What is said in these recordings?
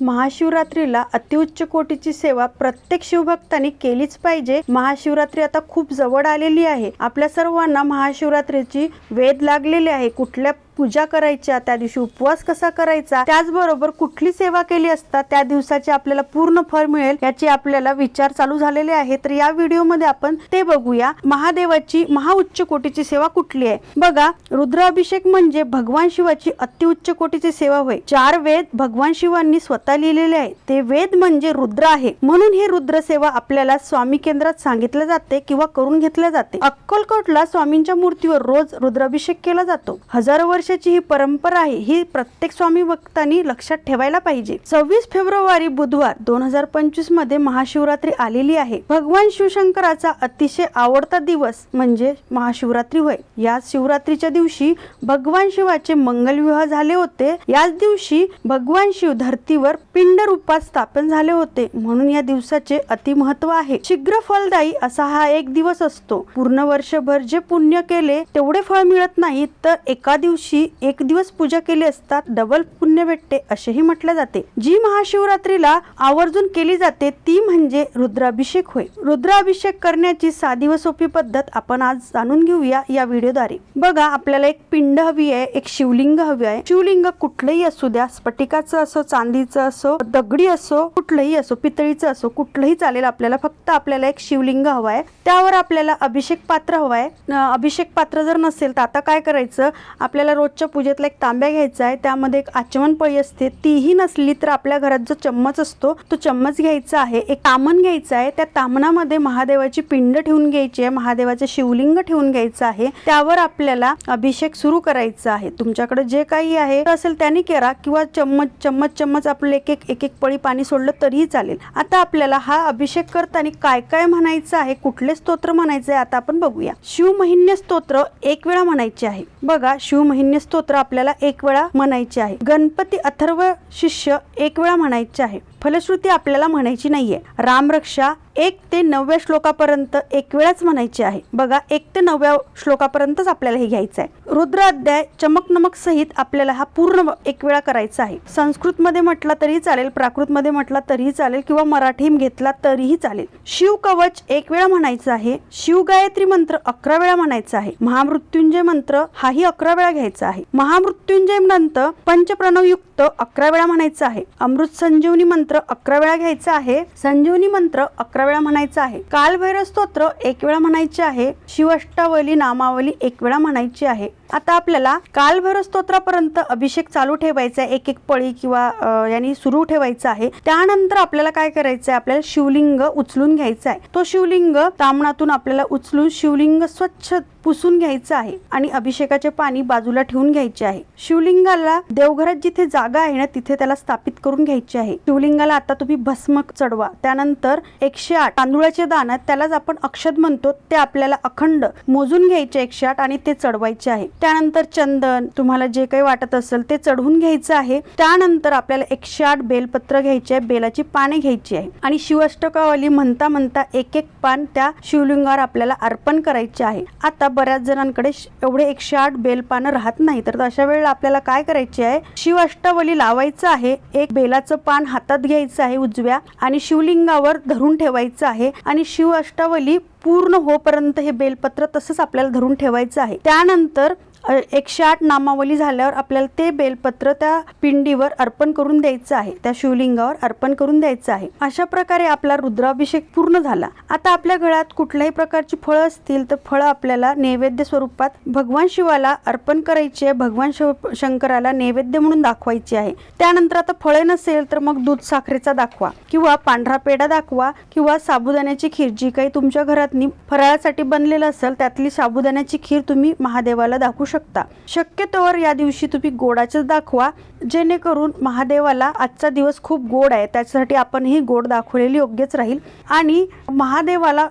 महाशिवरात्रीला अतिउच्च कोटीची सेवा प्रत्येक शिवभक्तांनी केलीच पाहिजे. महाशिवरात्री आता खूप जवळ आलेली आहे. आपल्या सर्वांना महाशिवरात्रीची वेध लागलेली आहे. कुठल्या पूजा करायच्या त्या दिवशी उपवास कसा करायचा त्याचबरोबर कुठली सेवा केली असता त्या दिवसाचे आपल्याला पूर्ण फळ मिळेल याचे आपल्याला विचार चालू झालेले आहे तर या व्हिडिओमध्ये आपण ते बघूया. महादेवाची महाउच्च कोटीची सेवा कुठली आहे? बघा रुद्राभिषेक म्हणजे भगवान शिवाची अतिउच्च कोटीची सेवा होय. चार वेद भगवान शिवांनी स्वतः लिहिलेले आहे ते वेद म्हणजे रुद्र आहे. म्हणून ही रुद्र सेवा आपल्याला स्वामी केंद्रात सांगितलं जाते किंवा करून घेतल्या जाते. अक्कलकोटला स्वामींच्या मूर्तीवर रोज रुद्राभिषेक केला जातो. हजारो वर्षाची ही परंपरा आहे ही प्रत्येक स्वामी भक्तांनी लक्षात ठेवायला पाहिजे. सव्वीस फेब्रुवारी बुधवार दोन हजार पंचवीसमध्ये महाशिवरात्री आलेली आहे. भगवान शिवशंकराचा अतिशय आवडता दिवस म्हणजे महाशिवरात्री होय. या शिवरात्रीच्या दिवशी भगवान शिवाचे मंगलविवाह झाले होते. याच दिवशी भगवान शिव धर्तीवर पिंड रूपात स्थापन झाले होते. म्हणून या दिवसाचे अति महत्त्व आहे. शीघ्र फलदायी असा हा एक दिवस असतो. पूर्ण वर्षभर जे पुण्य केले तेवढे फळ मिळत नाही तर एका दिवशी एक दिवस पूजा केली असता डबल पुण्य भेटते असेही म्हटले जाते. जी महाशिवरात्रीला आवर्जून केली जाते ती म्हणजे रुद्राभिषेक होय. रुद्राभिषेक करण्याची साधी व सोपी पद्धत आपण आज जाणून घेऊया या व्हिडिओद्वारे. बघा आपल्याला एक पिंड हवी आहे एक शिवलिंग हवी आहे. शिवलिंग कुठलंही असू द्या स्फटिकाचं असो चांदीचं असो दगडी असो कुठलंही असो पितळीचं असो कुठलंही चालेल आपल्याला फक्त आपल्याला एक शिवलिंग हवा आहे. त्यावर आपल्याला अभिषेक पात्र हवा आहे. अभिषेक पात्र जर नसेल तर आता काय करायचं? आपल्याला रोजच्या पूजेतला एक तांब्या घ्यायचा आहे. त्यामध्ये एक आचमन पळी असते. तीही नसली तर आपल्या घरात जो चम्मच असतो तो चम्मच घ्यायचा आहे. एक तामण घ्यायचा आहे. त्या तामणामध्ये महादेवाची पिंड ठेवून घ्यायची आहे. महादेवाचे शिवलिंग ठेवून घ्यायचं आहे. त्यावर आपल्याला अभिषेक सुरू करायचा आहे. तुमच्याकडे जे काही आहे असेल त्याने करा किंवा चम्मच चम्मच चम्मच आपलं एक एक एक एक पळी पाणी सोडलं तरीही चालेल. आता आपल्याला हा अभिषेक करताना काय काय म्हणायचं आहे? कुठले स्तोत्र म्हणायचे आहे? आता आपण बघूया. शिवमहिन्य स्तोत्र एक वेळा म्हणायचे आहे. बघा शिवमहिन्य स्तोत्र आपल्याला एक वेळा म्हणायचे आहे. गणपती अथर्व शिष्य एक वेळा म्हणायचे आहे. फलश्रुती आपल्याला म्हणायची नाहीये. रामरक्षा एक ते नवव्या श्लोकापर्यंत एक वेळाच म्हणायची आहे. बघा एक ते नवव्या श्लोकापर्यंतच आपल्याला हे घ्यायचं आहे रुद्र अध्याय चमक नमक सहित आपल्याला हा पूर्ण एक वेळा करायचा आहे. संस्कृत मध्ये म्हटला तरीही चालेल प्राकृत मध्ये म्हटला तरीही चालेल किंवा मराठी घेतला तरीही चालेल. शिव कवच एक वेळा म्हणायचं आहे. शिव गायत्री मंत्र अकरा वेळा म्हणायचा आहे. महामृत्युंजय मंत्र हाही अकरा वेळा घ्यायचा आहे. महामृत्युंजय मंत्र पंचप्रणवयुक्त अकरा वेळा म्हणायचा आहे. अमृत संजीवनी मंत्र अकरा वेळा घ्यायचा आहे संजीवनी मंत्र अकरा वेळा म्हणायचा आहे कालभैरव स्तोत्र एक वेळा म्हणायचे आहे शिवष्टावली नामावली एक वेळा म्हणायची आहे. आता आपल्याला कालभैरव स्तोत्रापर्यंत अभिषेक चालू ठेवायचा आहे. एक एक पळी किंवा यांनी सुरू ठेवायचा आहे. त्यानंतर आपल्याला काय करायचं आहे आपल्याला शिवलिंग उचलून घ्यायचं आहे. तो शिवलिंग तामणातून आपल्याला उचलून शिवलिंग स्वच्छ पुसून घ्यायचं आहे आणि अभिषेकाचे पाणी बाजूला ठेवून घ्यायचे आहे. शिवलिंगाला देवघरात जिथे जागा आहे ना तिथे त्याला स्थापित करून घ्यायचे आहे. शिवलिंगाला आता तुम्ही भस्म चढवा. त्यानंतर एकशे आठ तांदुळाचे दाना त्यालाच आपण अक्षत म्हणतो. ते आपल्याला अखंड मोजून घ्यायचे एकशे आठ आणि ते चढवायचे आहे. त्यानंतर चंदन तुम्हाला जे काही वाटत असेल ते चढवून घ्यायचं आहे. त्यानंतर आपल्याला एकशे आठ बेलपत्र घ्यायचे आहे बेलाची पाने घ्यायची आहे. आणि शिवअष्टकावली म्हणता म्हणता एक एक पान त्या शिवलिंगावर आपल्याला अर्पण करायचे आहे. आता बऱ्याच जणांकडे श- एवढे एकशे आठ बेलपानं राहत नाही तर अशा वेळेला आपल्याला काय करायचे आहे? शिवअष्टावली लावायचं आहे. एक बेलाचं पान हातात घ्यायचं आहे उजव्या आणि शिवलिंगावर धरून ठेवायचं आहे. आणि शिव अष्टावली पूर्ण होपर्यंत हे बेलपत्र तसंच आपल्याला धरून ठेवायचं आहे. त्यानंतर एकशे आठ नामावली झाल्यावर आपल्याला ते बेलपत्र त्या पिंडीवर अर्पण करून द्यायचं आहे. त्या शिवलिंगावर अर्पण करून द्यायचं आहे. अशा प्रकारे आपला रुद्राभिषेक पूर्ण झाला. आता आपल्या घरात कुठल्याही प्रकारची फळं असतील तर फळं आपल्याला नैवेद्य स्वरूपात भगवान शिवाला अर्पण करायची आहे. भगवान शिव शंकराला नैवेद्य म्हणून दाखवायची आहे. त्यानंतर आता फळे नसेल तर मग दूध साखरेचा दाखवा किंवा पांढरा पेढा दाखवा किंवा साबुदाण्याची खीर जी काही तुमच्या घरातनी फराळासाठी बनलेलं असेल त्यातली साबुदाण्याची खीर तुम्ही महादेवाला दाखवू शकता. शक्यतोवर या दिवशी तुम्ही गोडाचंच दाखवा जेणेकरून महादेवाला आजचा दिवस खूप गोड आहे. त्याच्यासाठी आपण ही गोड दाखवलेली योग्यच राहील. आणि महादेवाला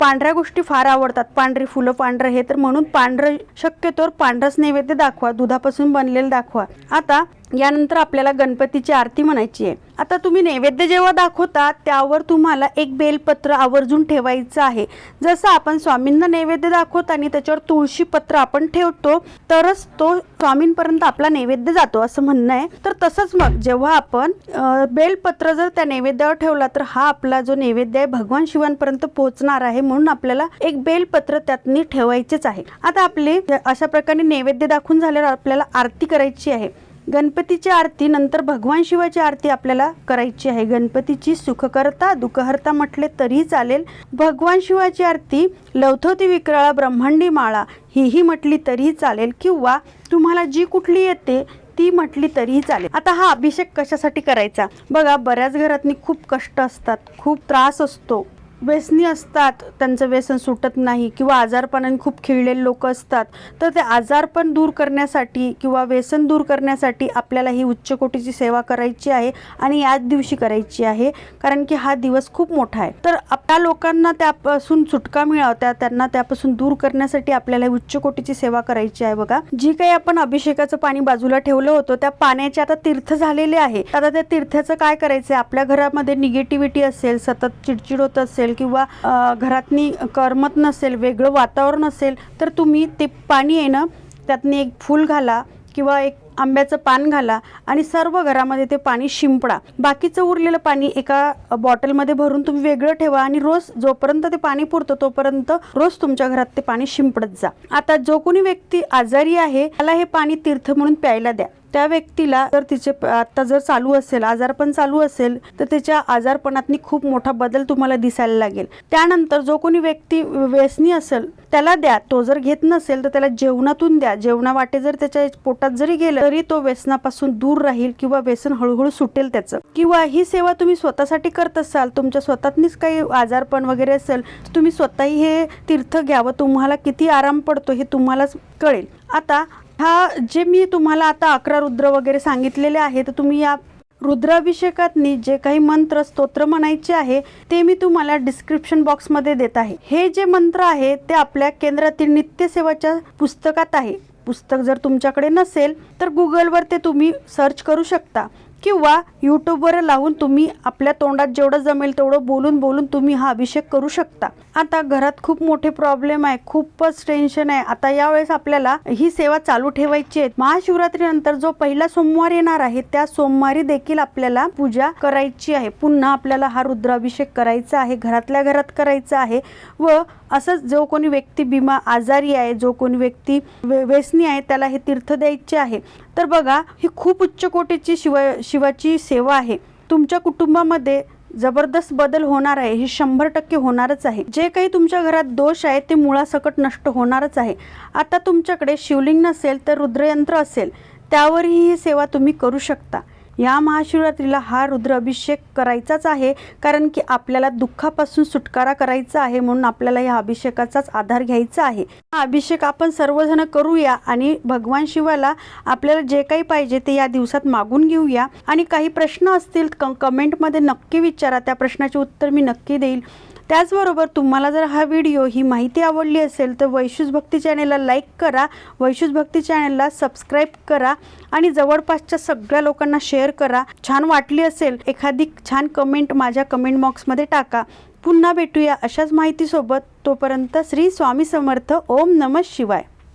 पांढऱ्या गोष्टी फार आवडतात. पांढरी फुलं पांढरं हे तर म्हणून पांढरं शक्यतोवर पांढरंच नैवेद्य दाखवा. दुधापासून बनलेलं दाखवा. आता यानंतर आपल्याला गणपतीची आरती म्हणायची आहे. आता तुम्ही नैवेद्य जेव्हा दाखवता त्यावर तुम्हाला एक बेलपत्र आवर्जून ठेवायचं आहे. जसं आपण स्वामींना नैवेद्य दाखवताना त्याच्यावर तुळशी पत्र आपण ठेवतो तरच तो स्वामींपर्यंत आपला नैवेद्य जातो असं म्हणणं आहे. तर तसंच मग जेव्हा आपण बेलपत्र जर त्या नैवेद्यावर ठेवला तर हा आपला जो नैवेद्य आहे भगवान शिवांपर्यंत पोहोचणार आहे म्हणून आपल्याला एक बेलपत्र त्यातनी ठेवायचेच आहे. आता आपले अशा प्रकारे नैवेद्य दाखवून झाल्यावर आपल्याला आरती करायची आहे. गणपतीची आरती नंतर भगवान शिवाची आरती आपल्याला करायची आहे. गणपतीची सुखकर्ता दुःखहर्ता म्हटले तरी चालेल. भगवान शिवाची आरती लवथोती विक्राळा ब्रह्मांडी माळा हीही म्हटली तरीही चालेल किंवा तुम्हाला जी कुठली येते ती म्हटली तरीही चालेल. आता हा अभिषेक कशासाठी करायचा? बघा बऱ्याच घरातनी खूप कष्ट असतात खूप त्रास असतो. व्यसनी असतात त्यांचं व्यसन सुटत नाही किंवा आजारपणाने खूप खिळलेले लोक असतात तर ते आजारपण दूर करण्यासाठी किंवा व्यसन दूर करण्यासाठी आपल्याला ही उच्च कोटीची सेवा करायची आहे आणि याच दिवशी करायची आहे कारण की हा दिवस खूप मोठा आहे. तर आपल्या लोकांना त्यापासून सुटका मिळावत्या त्यांना त्यापासून दूर करण्यासाठी आपल्याला ही उच्च कोटीची सेवा करायची आहे बघा. जी काही आपण अभिषेकाचं पाणी बाजूला ठेवलं होतं त्या पाण्याचे आता तीर्थ झालेले आहे. आता त्या तीर्थाचं काय करायचं आपल्या घरामध्ये निगेटिव्हिटी असेल सतत चिडचिड होत असेल किंवा घरातनी करमत नसेल वेगळं वातावरण असेल तर तुम्ही ते पाणी येणं ना त्यातनी एक फूल घाला किंवा एक आंब्याचं पान घाला आणि सर्व घरामध्ये ते पाणी शिंपडा. बाकीचं उरलेलं पाणी एका बॉटलमध्ये भरून तुम्ही वेगळं ठेवा आणि रोज जोपर्यंत ते पाणी पुरतं तोपर्यंत रोज तुमच्या घरात ते पाणी शिंपडत जा. आता जो कोणी व्यक्ती आजारी आहे त्याला हे पाणी तीर्थ म्हणून प्यायला द्या. त्या व्यक्तीला जर तिचे आत्ता आता जर चालू असेल आजारपण चालू असेल तर त्याच्या आजारपणातनी खूप मोठा बदल तुम्हाला दिसायला लागेल. त्यानंतर जो कोणी व्यक्ती व्यसनी असेल त्याला द्या. तो जर घेत नसेल तर त्याला जेवणातून द्या. जेवणा वाटे जर त्याच्या पोटात जरी गेलं तरी तो व्यसनापासून दूर राहील किंवा व्यसन हळूहळू सुटेल त्याचं. किंवा ही सेवा तुम्ही स्वतःसाठी करत असाल तुमच्या स्वतःनीच काही आजारपण वगैरे असेल तुम्ही स्वतःही हे तीर्थ घ्यावं. तुम्हाला किती आराम पडतो हे तुम्हालाच कळेल. आता हा जे मी तुम्हाला आता अकरा रुद्र वगैरे सांगितलेले आहे तर तुम्ही या रुद्राभिषेकातनी जे काही मंत्र स्तोत्र म्हणायचे आहे ते मी तुम्हाला डिस्क्रिप्शन बॉक्समध्ये देत आहे. हे जे मंत्र आहे ते आपल्या केंद्रातील नित्यसेवाच्या पुस्तकात आहे. पुस्तक जर तुमच्याकडे नसेल तर गुगलवर ते तुम्ही सर्च करू शकता. किंवा यूट्यूबवर लावून तुम्ही आपल्या तोंडात जेवढं जमेल तेवढं बोलून बोलून तुम्ही हा अभिषेक करू शकता. आता घरात खूप मोठे प्रॉब्लेम आहे खूपच टेन्शन आहे. आता यावेळेस आपल्याला ही सेवा चालू ठेवायची आहे. महाशिवरात्रीनंतर जो पहिला सोमवार येणार आहे त्या सोमवारी देखील आपल्याला पूजा करायची आहे. पुन्हा आपल्याला हा रुद्राभिषेक करायचा आहे घरातल्या घरात करायचा आहे. व असंच जो कोणी व्यक्ती बिमा आजारी आहे जो कोणी व्यक्ती व्यसनी आहे त्याला हे तीर्थ द्यायचे आहे. तर बघा ही खूप उच्च कोटीची शिव शिवाची सेवा आहे. तुमच्या कुटुंबामध्ये जबरदस्त बदल होणार आहे हे शंभर टक्के होणारच आहे. जे काही तुमच्या घरात दोष आहे ते मुळासकट नष्ट होणारच आहे. आता तुमच्याकडे शिवलिंग नसेल तर रुद्रयंत्र असेल त्यावरही ही सेवा तुम्ही करू शकता. या महाशिवरात्रीला हा रुद्र अभिषेक करायचाच आहे कारण की आपल्याला दुःखापासून सुटकारा करायचा आहे म्हणून आपल्याला या अभिषेकाचाच आधार घ्यायचा आहे. हा अभिषेक आपण सर्वजण करूया आणि भगवान शिवाला आपल्याला जे काही पाहिजे ते या दिवसात मागून घेऊया. आणि काही प्रश्न असतील क कमेंटमध्ये नक्की विचारा. त्या प्रश्नाचे उत्तर मी नक्की देईल. त्याचबरोबर तुम्हाला जर हा व्हिडिओ ही माहिती आवडली असेल तर वैशूज भक्ती चॅनेलला लाईक करा वैशूज भक्ती चॅनेलला सबस्क्राईब करा आणि जवळपासच्या सगळ्या लोकांना शेअर करा. छान वाटली असेल एखादी छान कमेंट माझ्या कमेंट बॉक्समध्ये टाका. पुन्हा भेटूया अशाच माहितीसोबत. तोपर्यंत श्री स्वामी समर्थ. ओम नमः शिवाय.